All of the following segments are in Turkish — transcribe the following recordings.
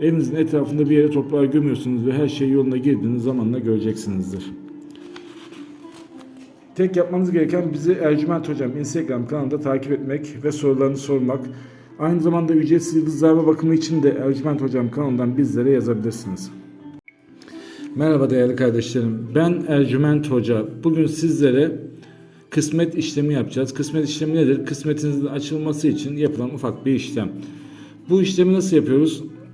evinizin etrafında bir yere toprağa gömüyorsunuz ve her şey yoluna girdiğiniz zamanla göreceksinizdir. Tek yapmanız gereken bizi Ercüment Hocam Instagram kanalında takip etmek ve sorularını sormak. Aynı zamanda ücretsiz yıldız bakımı için de Ercüment Hocam kanalından bizlere yazabilirsiniz. Merhaba değerli kardeşlerim. Ben Ercüment Hoca. Bugün sizlere kısmet işlemi yapacağız. Kısmet işlemi nedir? Kısmetinizin açılması için yapılan ufak bir işlem. Bu işlemi nasıl yapıyoruz?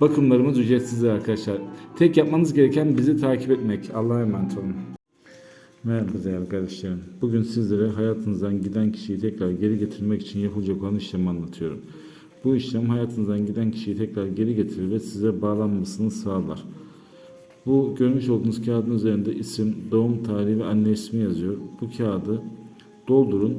Bakımlarımız ücretsizdir arkadaşlar. Tek yapmanız gereken bizi takip etmek. Allah'a emanet olun. Merhaba değerli kardeşlerim. Bugün sizlere hayatınızdan giden kişiyi tekrar geri getirmek için yapılacak olan işlemi anlatıyorum. Bu işlem hayatınızdan giden kişiyi tekrar geri getirir ve size bağlanmasını sağlar. Bu görmüş olduğunuz kağıdın üzerinde isim, doğum tarihi ve anne ismi yazıyor. Bu kağıdı doldurun